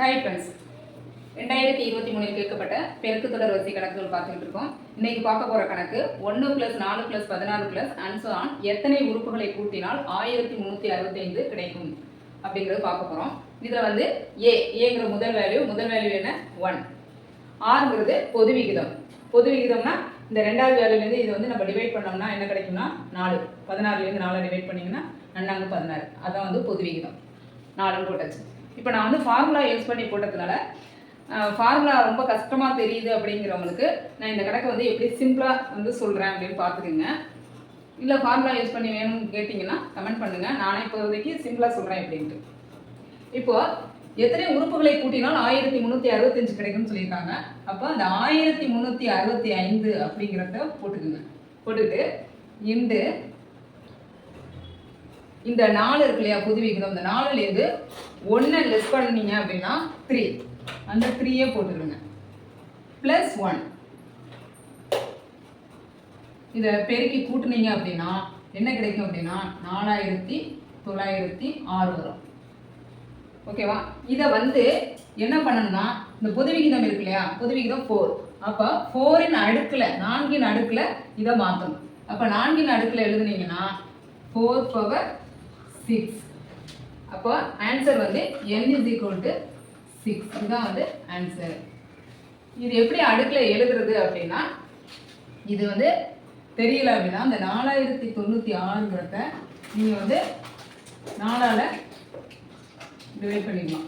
Hi friends ரெண்டாயிரத்தி இருபத்தி மூணில் கேட்கப்பட்ட பெருக்கு தொடர் வரிசை கணக்குகள் பார்த்துக்கிட்டு இருக்கோம். இன்னைக்கு பார்க்க போகிற கணக்கு ஒன்று ப்ளஸ் நாலு ப்ளஸ் பதினாறு ப்ளஸ் அன்சான் எத்தனை உறுப்புகளை கூட்டினால் ஆயிரத்தி முந்நூற்றி அறுபத்தைந்து கிடைக்கும் அப்படிங்கிறது பார்க்க போகிறோம் இதில் வந்து ஏ ஏங்கிற முதல் வேல்யூ முதல் வேல்யூ என்ன? ஒன் ஆறுங்கிறது பொது விகிதம். பொது விகிதம்னா இந்த ரெண்டாவது வேலையிலேருந்து இதை வந்து நம்ம டிவைட் பண்ணோம்னா என்ன கிடைக்கும்னா? நாலு. பதினாறுலேருந்து நாலு டிவைட் பண்ணிங்கன்னா நன்னாங்க பதினாறு. அதான் வந்து பொது விகிதம். நாலுன்னு போட்டாச்சு. இப்போ நான் வந்து ஃபார்முலா யூஸ் பண்ணி போட்டதுனால ஃபார்முலா ரொம்ப கஷ்டமாக தெரியுது அப்படிங்கிறவங்களுக்கு நான் இந்த கணக்கை வந்து எப்படி சிம்பிளாக வந்து சொல்கிறேன் அப்படின்னு பார்த்துக்குங்க. இல்லை ஃபார்முலா யூஸ் பண்ணி வேணும்னு கேட்டிங்கன்னா கமெண்ட் பண்ணுங்கள் நானே இப்போதைக்கு சிம்பிளாக சொல்கிறேன் அப்படின்ட்டு. இப்போது எத்தனை உறுப்புகளை கூட்டினால் ஆயிரத்தி முந்நூற்றி அறுபத்தஞ்சு கிடைக்கும்னு சொல்லியிருக்காங்க. அப்போ அந்த ஆயிரத்தி முந்நூற்றி அறுபத்தி ஐந்து அப்படிங்கிறத போட்டுக்குங்க. போட்டுக்கிட்டு இண்டு இந்த நாலு இருக்கு இல்லையா புது விகிதம். இந்த நாலுலேருந்து ஒன்றை லெஸ் பண்ணீங்க அப்படின்னா த்ரீ அந்த த்ரீயே போட்டுருங்க ப்ளஸ் ஒன் இதை பெருக்கி கூட்டுனீங்க அப்படின்னா என்ன கிடைக்கும் அப்படின்னா நாலாயிரத்தி தொள்ளாயிரத்தி ஆறு வரும். ஓகேவா இதை வந்து என்ன பண்ணணும்னா இந்த பொதுவிகிதம் இருக்கு இல்லையா பொது விகிதம் ஃபோர் அப்போ ஃபோரின் அடுக்கில் நான்கின் அடுக்கில் இதை மாற்றணும் அப்போ நான்கின் அடுக்கில் எழுதுனீங்கன்னா ஃபோர் பவர் சிக்ஸ் அப்போ ஆன்சர் வந்து n is equal to six இதுதான் வந்து ஆன்சர் இது எப்படி அடுக்கில் எழுதுறது அப்படின்னா இது வந்து தெரியல அப்படின்னா அந்த நாலாயிரத்தி தொண்ணூற்றி ஆறுங்கிறத நீங்கள் வந்து நாலால் டிவைட் பண்ணிக்கலாம்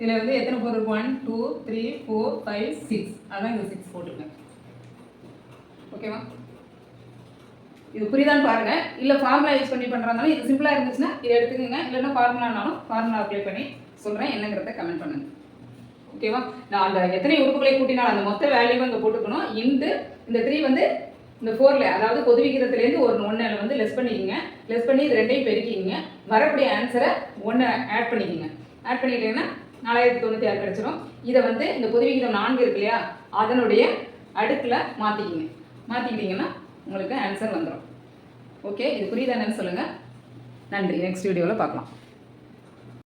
இதில் வந்து எத்தனை ஃபோர் இருக்கு? One two three four five six அதான் இந்த சிக்ஸ் போட்டிருக்கேன். ஓகேவா இது புரியுதான்னு பாருங்கள் இல்லை ஃபார்முலா யூஸ் பண்ணி பண்ணுறதுனாலும் இது சிம்பிளாக இருந்துச்சுன்னா இதை எடுத்துக்கோங்க. இல்லைன்னா ஃபார்முலானாலும் ஃபார்முலா அப்ளை பண்ணி சொல்கிறேன் என்னங்கிறத கமெண்ட் பண்ணுங்க. ஓகேவா நான் அந்த எத்தனை உறுப்புகளை கூட்டினாலும் அந்த மொத்த வேல்யூவை இங்கே போட்டுக்கணும். இந்த இந்த த்ரீ வந்து இந்த ஃபோரில் அதாவது பொது விகிதத்துலேருந்து ஒரு ஒன்றில் வந்து லெஸ் பண்ணிக்கிங்க. லெஸ் பண்ணி இது ரெண்டையும் பெருக்கிங்க வரக்கூடிய ஆன்சரை ஒன்று ஆட் பண்ணிக்கிங்க. ஆட் பண்ணிக்கிட்டீங்கன்னா நாலாயிரத்தி தொண்ணூற்றி ஆறு கிடச்சிரும். இதை வந்து இந்த பொது விகிதம் நான்கு இருக்கு இல்லையா? அதனுடைய அடுக்கில் மாற்றிக்கிங்க மாற்றிக்கிட்டிங்கன்னா உங்களுக்கு ஆன்சர் வந்துடும் ஓகே இது புரியுதானு சொல்லுங்கள் நன்றி. நெக்ஸ்ட் வீடியோவில் பார்க்கலாம்.